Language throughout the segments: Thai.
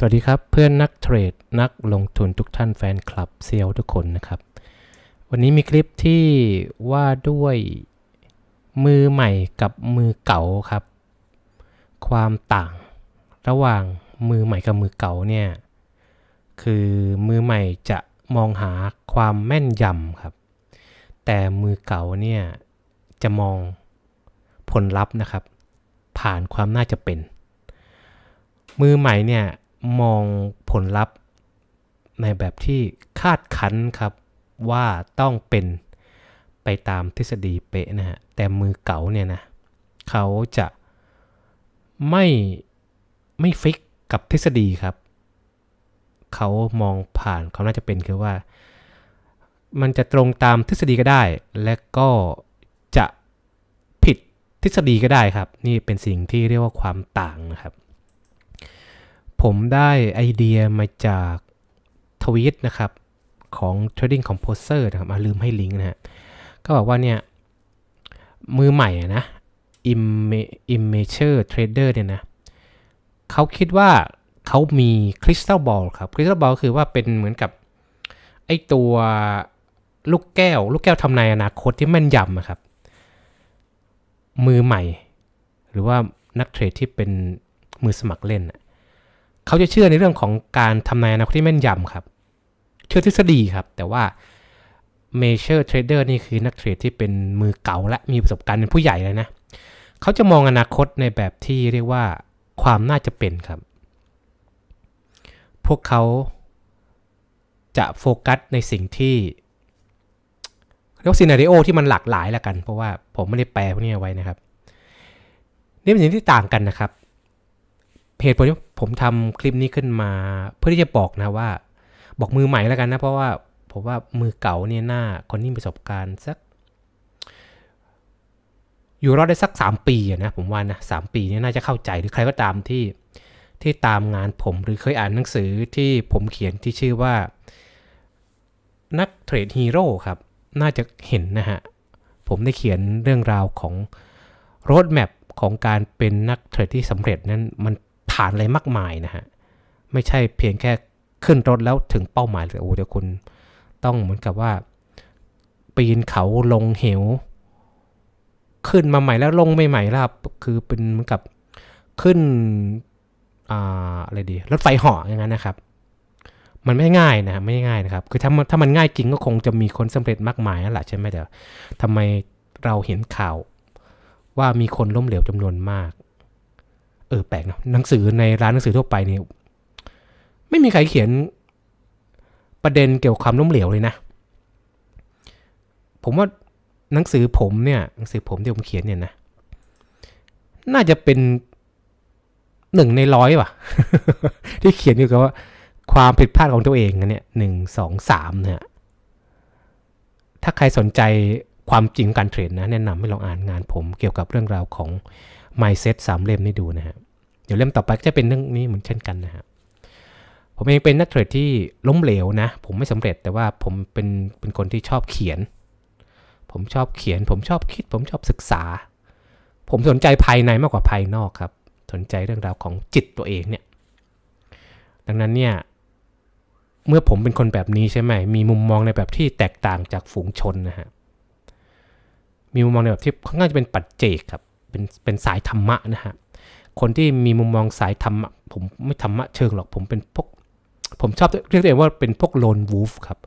สวัสดีครับเพื่อนนักเทรดนักลงทุนทุกท่านแฟนคลับเซียวทุกคนนะครับ วันนี้มีคลิปที่ว่าด้วยมือใหม่กับมือเก่าครับ ความต่างระหว่างมือใหม่กับมือเก่าเนี่ย คือมือใหม่จะมองหาความแม่นยำครับ แต่มือเก่าเนี่ยจะมองผลลัพธ์นะครับ ผ่านความน่าจะเป็น มือใหม่เนี่ย มองผลลัพธ์ในแบบที่คาดคั้นครับว่าต้องเป็นไปตามทฤษฎีเป๊ะนะฮะ แต่มือเก๋าเนี่ยนะเขาจะไม่ไม่ฟิกกับทฤษฎีครับ เขามองผ่านเขาน่าจะเป็นคือว่า มันจะตรงตามทฤษฎีก็ได้ และก็จะผิดทฤษฎีก็ได้ครับ นี่เป็นสิ่งที่เรียกว่าความต่างนะครับ ผมได้ไอเดียมาจากทวีตนะครับของ Trading Composer นะครับมาลืมให้ลิงก์นะฮะก็บอกว่าเนี่ยมือใหม่อะนะ Immature Trader เนี่ยนะเขาคิดว่าเขามี Crystal Ball ครับ Crystal Ball คือว่าเป็นเหมือนกับไอตัวลูกแก้ว ลูกแก้วทำนายอนาคตที่แม่นยำอะครับ มือใหม่ หรือว่านักเทรดที่เป็นมือสมัครเล่นอะ เขาจะเชื่อในเรื่องของการทำนายอนาคตที่แม่นยำครับ เชื่อทฤษฎีครับ แต่ว่า Major Trader นี่คือนักเทรดที่เป็นมือเก่าและมีประสบการณ์เป็นผู้ใหญ่เลยนะ เขาจะมองอนาคตในแบบที่เรียกว่าความน่าจะเป็นครับ พวกเขาจะโฟกัสในสิ่งที่เรียกว่าซีนารีโอที่มันหลากหลายละกัน เพราะว่าผมไม่ได้แปลพวกนี้ไว้นะครับ นี่เป็นสิ่งที่ต่างกันนะครับ เหตุผลที่ผมทำคลิปนี้ขึ้นมาเพื่อที่จะบอกนะว่า บอกมือใหม่แล้วกันนะ เพราะว่าผมว่ามือเก่าเนี่ยหน้าคนที่มีประสบการณ์สัก อยู่รอดได้สัก 3 ปีนะผมว่านะสปีนี่น่าจะเข้าใจหรือใครก็ตามที่ที่ตามงานผมหรือเคยอ่านหนังสือที่ผมเขียนที่ชื่อว่า นักเทรดฮีโร่ครับ น่าจะเห็นนะฮะ ผมได้เขียนเรื่องราวของโรดแมพของการเป็นนักเทรดที่สำเร็จนั้นมัน ผ่านอะไรมากมายนะฮะ ไม่ใช่เพียงแค่ขึ้นรถแล้วถึงเป้าหมายเลยโอ้เดี๋ยวคุณต้องเหมือนกับว่า ปีนเขาลงเหว ขึ้นมาใหม่แล้วลงใหม่แล้วครับคือเป็นเหมือนกับขึ้นออะไรดีรถไฟเหาะอย่างนั้นนะครับ มันไม่ง่ายนะไม่ง่ายนะครับ คือถ้าถ้ามันง่ายจริงก็คงจะมีคนสำเร็จมากมายนั่นแหละใช่ไหมเดี๋ยวทำไมเราเห็นข่าว ว่ามีคนล้มเหลวจำนวนมาก เออแปลกนะหนังสือในร้านหนังสือทั่วไปเนี่ยไม่มีใครเขียนประเด็นเกี่ยวกับความล้มเหลวเลยนะ ผมว่าหนังสือผมเนี่ยหนังสือผมที่ผมเขียนเนี่ยนะน่าจะเป็นหนึ่งในร้อยว่ะ ที่เขียนเกี่ยวกับว่า ความผิดพลาดของตัวเองนเนี่ยหนึ่งสองสามเนี่ยถ้าใครสนใจความจริงการเทรดนะ แนะนำให้ลองอ่านงานผมเกี่ยวกับเรื่องราวของ mindset สามเล่มนี้ดูนะฮะเดี๋ยวเล่มต่อไปก็จะเป็นเรื่องนี้เหมือนเช่นกันนะฮะผมเองเป็นนักเทรดที่ล้มเหลวนะ ผมไม่สำเร็จแต่ว่าผมเป็นเป็นคนที่ชอบเขียน ผมชอบเขียน ผมชอบคิด ผมชอบศึกษา ผมสนใจภายในมากกว่าภายนอกครับ สนใจเรื่องราวของจิตตัวเองเนี่ยดังนั้นเนี่ยเมื่อผมเป็นคนแบบนี้ใช่ไหม มีมุมมองในแบบที่แตกต่างจากฝูงชนนะฮะ มีมุมมองในแบบที่ค่อนข้างจะเป็นปัจเจกครับ เป็นเป็นสายธรรมะนะฮะคนที่มีมุมมองสายธรรมะผมไม่ธรรมะเชิงหรอกผมเป็นพวกผมชอบเรียกตัวเองว่าเป็นพวกโลนวูฟครับ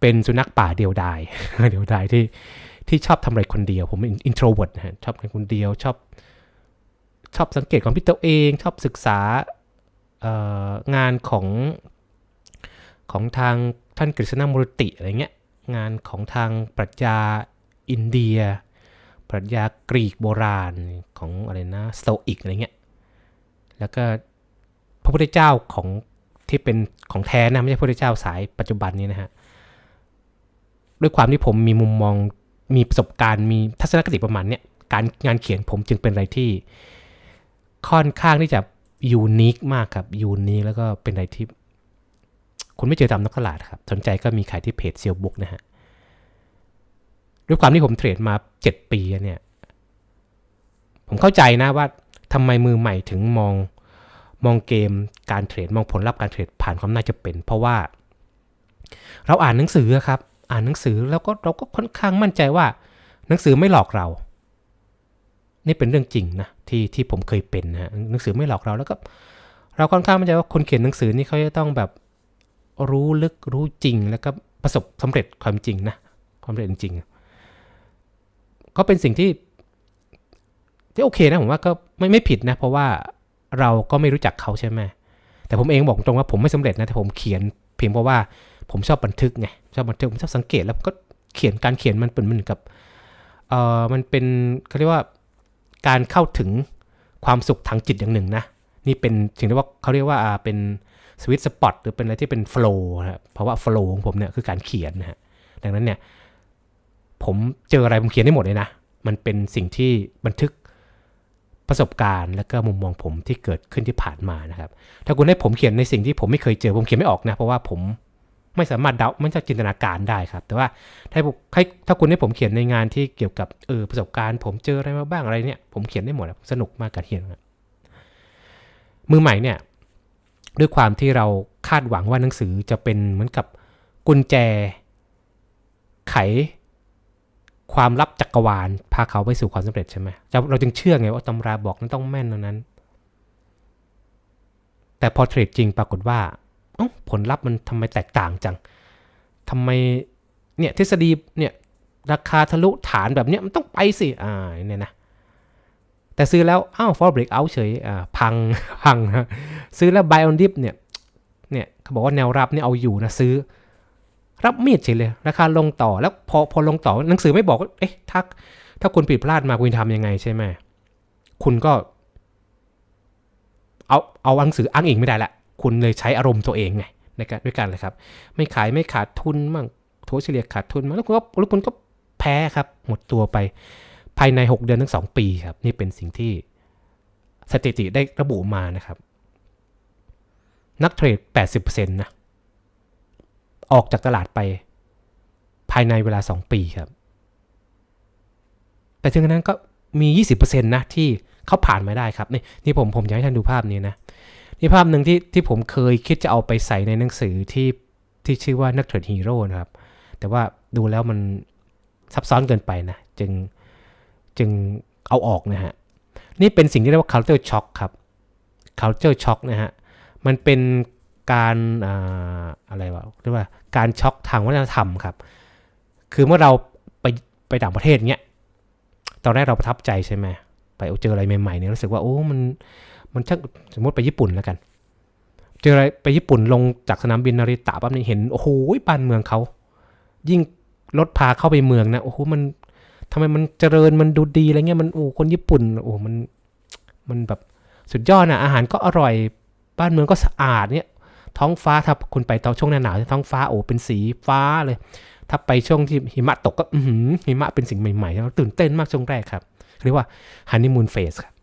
เป็นสุนัขป่าเดียวดายเดียวดายที่ที่ชอบทำอะไรคนเดียว ผมเป็นอินโทรเวิร์ดนะฮะชอบทำคนเดียวชอบ ชอบสังเกตความคิดตัวเอง ชอบศึกษางานของของทางท่านกฤษณมูรติอะไรเงี้ยงานของทางปรัชญาอินเดีย ปรัชญากรีกโบราณของอะไรนะสโตอิกอะไรเงี้ย แล้วก็พระพุทธเจ้าของที่เป็นของแท้นะไม่ใช่พระพุทธเจ้าสายปัจจุบันนี้นะฮะ ด้วยความที่ผมมีมุมมองมีประสบการณ์มีทัศนคติประมาณเนี้ยการงานเขียนผมจึงเป็นอะไรที่ค่อนข้างที่จะยูนิคมากครับยูนิคแล้วก็เป็นอะไรที่ คุณไม่เจอตามนักตลาดครับ สนใจก็มีขายที่เพจเซียวบุ๊กนะฮะ ด้วยความที่ผมเทรดมา 7 ปีเนี่ย ผมเข้าใจนะว่าทำไมมือใหม่ถึงมองมองเกมการเทรดมองผลลัพธ์การเทรดผ่านความน่าจะเป็น เพราะว่า เราอ่านหนังสือครับ อ่านหนังสือแล้วก็เราก็ค่อนข้างมั่นใจว่า หนังสือไม่หลอกเรา นี่เป็นเรื่องจริงนะที่ที่ผมเคยเป็นนะหนังสือไม่หลอกเราแล้วก็ เราค่อนข้างมั่นใจว่าคนเขียนหนังสือนี่เขาจะต้องแบบรู้ลึกรู้จริงแล้วก็ประสบสำเร็จความจริงนะความเร็จจริง ก็เป็นสิ่งที่ที่โอเคนะผมว่าก็ไม่ไม่ผิดนะ เพราะว่าเราก็ไม่รู้จักเขาใช่ไหมแต่ผมเองบอกตรงว่าผมไม่สำเร็จนะแต่ผมเขียนเพียงเพราะว่าผมชอบบันทึกไงชอบบันทึกผมชอบสังเกตแล้วก็เขียนการเขียนมันเป็นเหมือนกับเออมันเป็นเขาเรียกว่าการเข้าถึงความสุขทางจิตอย่างหนึ่งนะนี่เป็นสิ่งที่ว่าเขาเรียกว่าเป็นสวิตสปอตหรือเป็นอะไรที่เป็นโฟล์นะเพราะว่าโฟล์ของผมเนี่ยคือการเขียนนะฮะดังนั้นเนี่ย ผมเจออะไรผมเขียนได้หมดเลยนะ มันเป็นสิ่งที่บันทึกประสบการณ์และก็มุมมองผมที่เกิดขึ้นที่ผ่านมานะครับ ถ้าคุณให้ผมเขียนในสิ่งที่ผมไม่เคยเจอผมเขียนไม่ออกนะ เพราะว่าผมไม่สามารถเดาไม่สามารถจินตนาการได้ครับ แต่ว่าถ้าผมให้ถ้าคุณให้ผมเขียนในงานที่เกี่ยวกับเออประสบการณ์ ผมเจออะไรมาบ้างอะไรเนี่ยผมเขียนได้หมดอะสนุกมากการเขียนมือใหม่เนี่ยด้วยความที่เราคาดหวังว่าหนังสือจะเป็นเหมือนกับกุญแจ ไข ความลับจักรวาลพาเขาไปสู่ความสำเร็จใช่ไหมเราจึงเชื่อไงว่าตำราบอกนั้นต้องแม่นเท่านั้น แต่พอเทรดจริงปรากฏว่าผลลัพธ์มันทำไมแตกต่างจังทำไมเนี่ยทฤษฎีเนี่ยราคาทะลุฐานแบบเนี้ยมันต้องไปสิอ่าเนี่ยนะแต่ซื้อแล้วอ้าวฟอร์เบรกเอาเฉยอ่าพังพังนะซื้อแล้ว buy on dip เนี่ยเนี่ยเขาบอกว่าแนวรับเนี่ยเอาอยู่นะซื้อ รับมีดเฉยเลย ราคาลงต่อแล้วพอพอลงต่อหนังสือไม่บอกเอ๊ะถ้าถ้าคุณผิดพลาดมาคุณทำยังไงใช่ไหมคุณก็ เอาเอาหนังสืออ้างอิงไม่ได้ละคุณเลยใช้อารมณ์ตัวเองไงในการด้วยกันเลยครับ ไม่ขายไม่ขาดทุนมั่งถัวเฉลี่ยขาดทุนมั่งแล้วคุณก็แล้วคุณก็แพ้ครับ หมดตัวไป ภายใน 6 เดือนถึง2ปีครับ นี่เป็นสิ่งที่สถิติได้ระบุมานะครับ นักเทรด 80%นะ ออกจากตลาดไปภายในเวลา 2 ปีครับ แต่ถึงนั้นก็มี 20%นะที่เขาผ่านมาได้ครับ นี่นี่ผมผมอยากให้ท่านดูภาพนี้นะ นี่ภาพหนึ่งที่ที่ผมเคยคิดจะเอาไปใส่ในหนังสือที่ที่ชื่อว่านักเทรดฮีโร่นะครับ แต่ว่าดูแล้วมันซับซ้อนเกินไปนะ จึงจึงเอาออกนะฮะ นี่เป็นสิ่งที่เรียกว่า culture shock ครับ culture shock นะฮะ มันเป็น การอาอะไรวะเรียกว่าการช็อกทางวัฒนธรรมครับ คือเมื่อเราไปไปต่างประเทศเนี้ยตอนแรกเราประทับใจใช่ไหมไปเจออะไรใหม่ๆเนี่ยรู้สึกว่าโอ้มันมันช่างสมมติไปญี่ปุ่นแล้วกัน เจออะไรไปญี่ปุ่นลงจากสนามบินนาริตะปั๊บนี่เห็นโอ้โหบ้านเมืองเขายิ่งรถพาเข้าไปเมืองนะโอ้โหมันทำไมมันเจริญมันดูดีอะไรเงี้ยมันโอ้คนญี่ปุ่นโอ้มันมันแบบสุดยอดนะอาหารก็อร่อยบ้านเมืองก็สะอาดเนี่ย ท้องฟ้าถ้าคุณไปตอนช่วงหน้าหนาวท้องฟ้าโอ้เป็นสีฟ้าเลย ถ้าไปช่วงที่หิมะตกก็อืหิมะเป็นสิ่งใหม่ๆแล้วตื่นเต้นมากช่วงแรกครับเรียกว่าฮันนีมูนเฟสครับ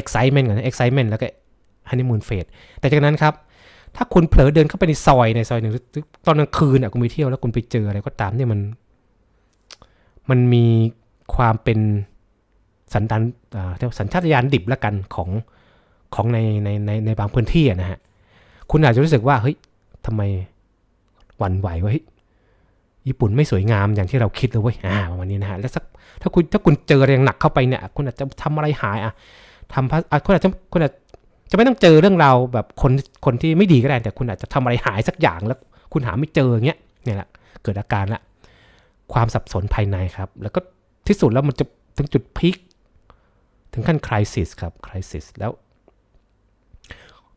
excitement ก่อน excitement แล้วก็ honeymoon phase แต่จากนั้นครับ ถ้าคุณเผลอเดินเข้าไปในซอยในซอยหนึ่งตอนกลางคืนอะคุณไปเที่ยวแล้วคุณไปเจออะไรก็ตามเนี่ยมัน มันมีความเป็นสันดานอ่าเรียกสัญชาตญาณดิบละกันของของในในในในบางพื้นที่นะฮะ คุณอาจจะรู้สึกว่าเฮ้ยทำไมหวั่นไหวว่าเฮ้ยญี่ปุ่นไม่สวยงามอย่างที่เราคิดเลยเว้ยอ่าประมาณนี้นะฮะแล้วสักถ้าคุณถ้าคุณเจอแรงหนักเข้าไปเนี่ยคุณอาจจะทำอะไรหายอะทำพระอะคุณอาจจะคุณอาจจะไม่ต้องเจอเรื่องราวแบบคนคนที่ไม่ดีก็ได้แต่คุณอาจจะทำอะไรหายสักอย่างแล้วคุณหาไม่เจออย่างเงี้ยเนี่ยแหละเกิดอาการละความสับสนภายในครับ แล้วก็ที่สุดแล้วมันจะถึงจุดพีคถึงขั้นคริสิสครับคริสิสแล้ว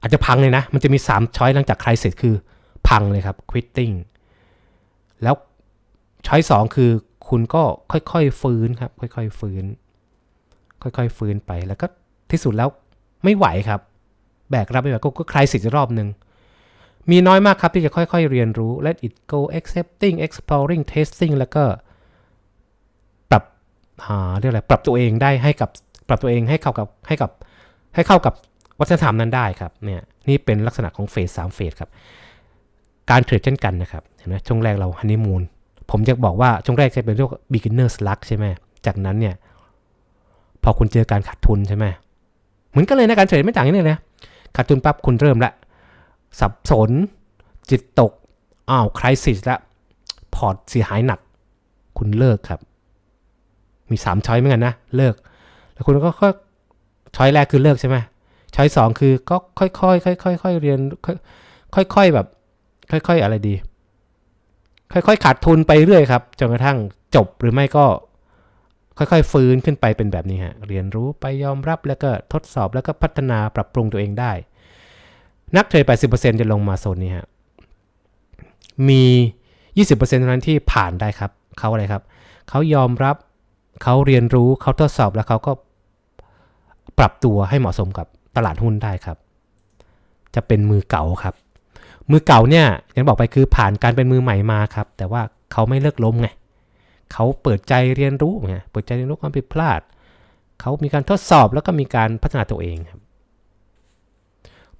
อาจจะพังเลยนะ มันจะมี 3 ช้อยหลังจากใคริสิสคือพังเลยครับ quitting แล้วช้อยสองคือคุณก็ค่อยๆฟื้นครับ ค่อยๆฟื้น ค่อยๆฟื้นไปแล้วก็ที่สุดแล้วไม่ไหวครับ แบกรับไม่ไหวก็ก็คลายสิทธิ์รอบหนึ่งมีน้อยมากครับที่จะค่อยๆเรียนรู้ let it go accepting exploring testing แล้วก็ปรับอ่าเรียกอะไรปรับตัวเองได้ให้กับปรับตัวเองให้เข้ากับให้กับให้เข้ากับ วัฒนธรรมนั้นได้ครับเนี่ยนี่เป็นลักษณะของเฟสสามเฟสครับการเทรดเช่นกันนะครับเห็นไหมช่วงแรกเราฮันนีมูนผมจะบอกว่าช่วงแรกจะเป็นเรียกว่า beginner luck ใช่ไหมจากนั้นเนี่ยพอคุณเจอการขาดทุนใช่ไหมเหมือนกันเลยนะการเทรดไม่ต่างกันเลยนะขาดทุนปั๊บคุณเริ่มละสับสน จิตตกอ้าวคริสิสละพอร์ตเสียหายหนัก คุณเลิกครับ มีสามช้อยเหมือนกันนะ เลิก แล้วคุณก็ช้อยแรกคือเลิกใช่ไหม ช้อยสองคือก็ค่อยๆค่อยๆค่อยๆเรียนค่อยค่อยๆแบบ ค่อยๆอะไรดี ค่อยๆขาดทุนไปเรื่อยครับจนกระทั่งจบหรือไม่ก็ค่อยๆ ฟื้นขึ้นไปเป็นแบบนี้ฮะ เรียนรู้ไปยอมรับแล้วก็ทดสอบแล้วก็พัฒนาปรับปรุงตัวเองได้ นักเทรด80%จะลงมาโซนนี้ฮะ มี 20%เท่านั้นที่ผ่านได้ครับ เขาอะไรครับ เขายอมรับ เขาเรียนรู้ เขาทดสอบแล้วเขาก็ปรับตัวให้เหมาะสมกับ ตลาดหุ้นได้ครับ จะเป็นมือเก่าครับ มือเก่าเนี่ยอย่างบอกไปคือผ่านการเป็นมือใหม่มาครับ แต่ว่าเขาไม่เลิกล้มไงเขาเปิดใจเรียนรู้ไงเปิดใจเรียนรู้ความผิดพลาด เขามีการทดสอบแล้วก็มีการพัฒนาตัวเองครับ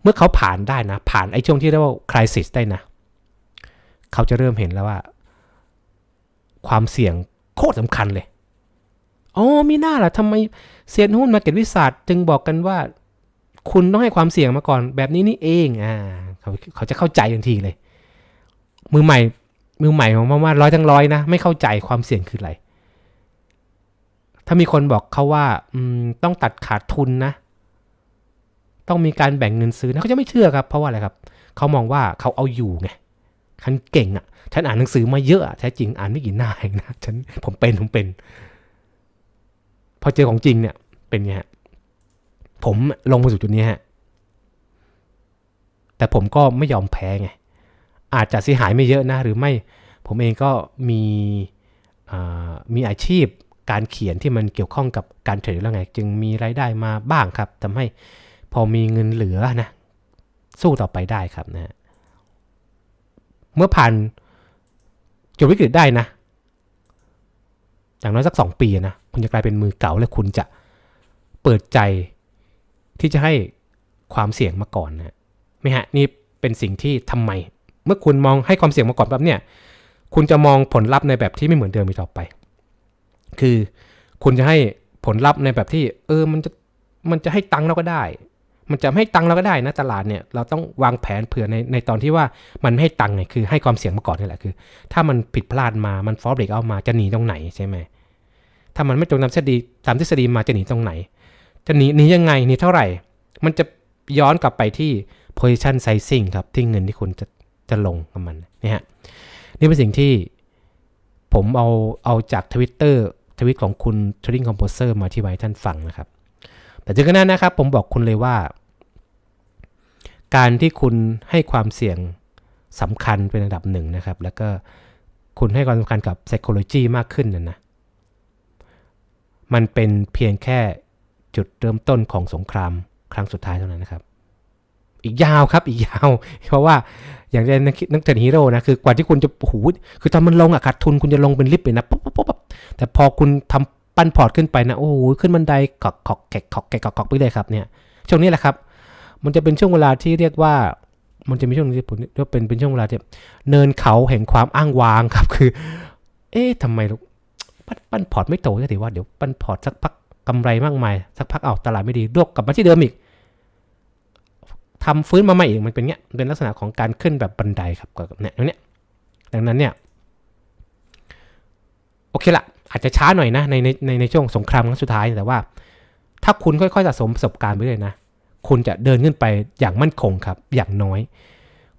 เมื่อเขาผ่านได้นะ ผ่านไอ้ช่วงที่เรียกว่าคริสิสได้นะ เขาจะเริ่มเห็นแล้วว่า ความเสี่ยงโคตรสำคัญเลยอ๋อมีหน้าล่ะทำไมเซียนหุ้นมาเก็ตวิสัทจึงบอกกันว่า คุณต้องให้ความเสี่ยงมาก่อนแบบนี้นี่เองอ่าเขาเขาจะเข้าใจทันทีเลย มือใหม่ มือใหม่ของมาว่าร้อยทั้งร้อยนะ ไม่เข้าใจความเสี่ยงคืออะไร ถ้ามีคนบอกเขาว่าต้องตัดขาดทุนนะ ต้องมีการแบ่งเงินซื้อนะเขาจะไม่เชื่อครับ เพราะว่าอะไรครับ เขามองว่าเขาเอาอยู่ไงฉันเก่งอะ ฉันอ่านหนังสือมาเยอะแท้จริงอ่านไม่กี่หน้าเองนะฉันผมเป็นผมเป็น พอเจอของจริงเนี่ยเป็นไงฮะ ผมลงมาสู่จุดนี้ฮะ แต่ผมก็ไม่ยอมแพ้ไง อาจจะเสียหายไม่เยอะนะ หรือไม่ ผมเองก็มีมีอาชีพการเขียนที่มันเกี่ยวข้องกับการเทรดแล้วไง จึงมีรายได้มาบ้างครับทำให้พอมีเงินเหลือนะ สู้ต่อไปได้ครับนะ เมื่อผ่านจุดวิกฤตได้นะ อย่างน้อยสักสองปีนะ คุณจะกลายเป็นมือเก่าและคุณจะเปิดใจ ที่จะให้ความเสี่ยงมาก่อนนะไม่ฮะนี่เป็นสิ่งที่ทำไม เมื่อคุณมองให้ความเสี่ยงมาก่อนแบบเนี่ย คุณจะมองผลลัพธ์ในแบบที่ไม่เหมือนเดิมอีกต่อไป คือคุณจะให้ผลลัพธ์ในแบบที่ เออมันจะมันจะให้ตังค์เราก็ได้ มันจะให้ตังค์เราก็ได้นะตลาดเนี่ยเราต้องวางแผนเผื่อในในตอนที่ว่ามันไม่ให้ตังค์ไงคือให้ความเสี่ยงมาก่อนนี่แหละคือ ถ้ามันผิดพลาดมามันฟอร์เบรกเอามาจะหนีตรงไหนใช่ไหมถ้ามันไม่ตรงตามทฤษฎีตามทฤษฎีมาจะหนีตรงไหน จะหนีหนียังไงหนีเท่าไหร่ มันจะย้อนกลับไปที่ position sizing ครับ ที่เงินที่คุณจะจะลงกับมันนี่ฮะนี่เป็นสิ่งที่ผมเอาเอาจากทวิตเตอร์ทวิตของคุณ Trading Composer มาที่ไว้ท่านฟังนะครับ แต่ถึงขนาดนะครับ ผมบอกคุณเลยว่า การที่คุณให้ความเสี่ยงสำคัญเป็นระดับหนึ่งนะครับ แล้วก็คุณให้ความสำคัญกับ psychology มากขึ้นนะนะ มันเป็นเพียงแค่ จุดเริ่มต้นของสงครามครั้งสุดท้ายเท่านั้นนะครับ อีกยาวครับอีกยาว เพราะว่าอย่างในนักเทนฮีโร่นะคือกว่าที่คุณจะหูคือตอนมันลงอะขาดทุนคุณจะลงเป็นลิฟต์เลยนะป๊บป๊บป๊บแต่พอคุณทำปั้นพอร์ตขึ้นไปนะโอ้โหขึ้นบันไดกอกกอกแกกกอกแกกกอกไปเลยครับเนี่ยช่วงนี้แหละครับ มันจะเป็นช่วงเวลาที่เรียกว่ามันจะมีช่วงที่ผมเรียกเป็นเป็นช่วงเวลาที่เนินเขาแห่งความอ้างว้างครับคือ เอ๊ะทำไมลูกปั้นพอร์ตไม่โตก็ถือว่าเดี๋ยวปั้นพอร์ตสักพัก กำไรมากมาย สักพักเอาตลาดไม่ดีดวกกลับมาที่เดิมอีกทำฟื้นมาใหม่อีกมันเป็นเนี้ยเป็นลักษณะของการขึ้นแบบบันไดครับกับเนี่ยเนี้ยดังนั้นเนี่ยโอเคละอาจจะช้าหน่อยนะในในในช่วงสงครามครั้งสุดท้ายแต่ว่า ถ้าคุณค่อยๆสะสมประสบการณ์ไปเลยนะ คุณจะเดินขึ้นไปอย่างมั่นคงครับ อย่างน้อย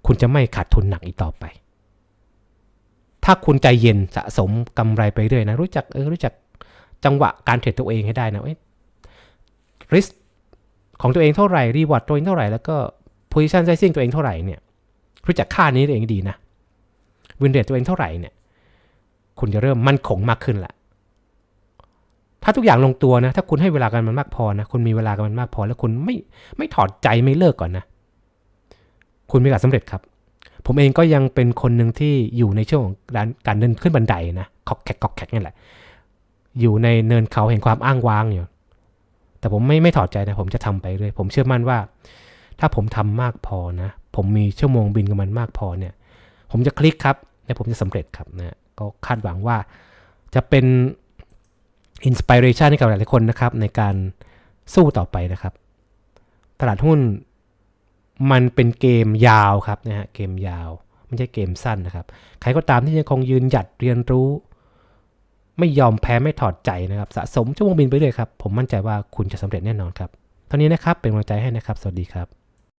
คุณจะไม่ขาดทุนหนักอีกต่อไป ถ้าคุณใจเย็นสะสมกำไรไปเรื่อยนะ รู้จักเออรู้จัก จังหวะการเทรดตัวเองให้ได้นะริสของตัวเองเท่าไหร่รีวอร์ดตัวเองเท่าไหร่แล้วก็ position sizing ตัวเองเท่าไหร่เนี่ย รู้จักค่านี้ตัวเองดีนะวินเดตตัวเองเท่าไหร่เนี่ยคุณจะเริ่มมั่นคงมากขึ้นละถ้าทุกอย่างลงตัวนะ ถ้าคุณให้เวลากันมันมากพอนะ คุณมีเวลากันมันมากพอ แล้วคุณไม่ไม่ถอดใจไม่เลิกก่อนนะ คุณมีโอกาสสำเร็จครับ ผมเองก็ยังเป็นคนหนึ่งที่อยู่ในช่วงของการเดินขึ้นบันไดนะขอกแขกขอกแขกนี่แหละ อยู่ในเนินเขาแห่งความอ้างว้างอยู่ แต่ผมไม่ไม่ถอดใจนะ ผมจะทำไปเรื่อยผมเชื่อมั่นว่า ถ้าผมทำมากพอนะ ผมมีชั่วโมงบินกับมันมากพอเนี่ย ผมจะคลิกครับและผมจะสำเร็จครับนะก็คาดหวังว่าจะเป็นอินสปิเรชันให้กับหลายๆคนนะครับ ในการสู้ต่อไปนะครับ ตลาดหุ้นมันเป็นเกมยาวครับนะฮะเกมยาว ไม่ใช่เกมสั้นนะครับ ใครก็ตามที่ยังคงยืนหยัดเรียนรู้ ไม่ยอมแพ้ไม่ถอดใจนะครับ สะสมชั่วโมงบินไปเลยครับ ผมมั่นใจว่าคุณจะสำเร็จแน่นอนครับเท่านี้นะครับเป็นกำลังใจให้นะครับ สวัสดีครับ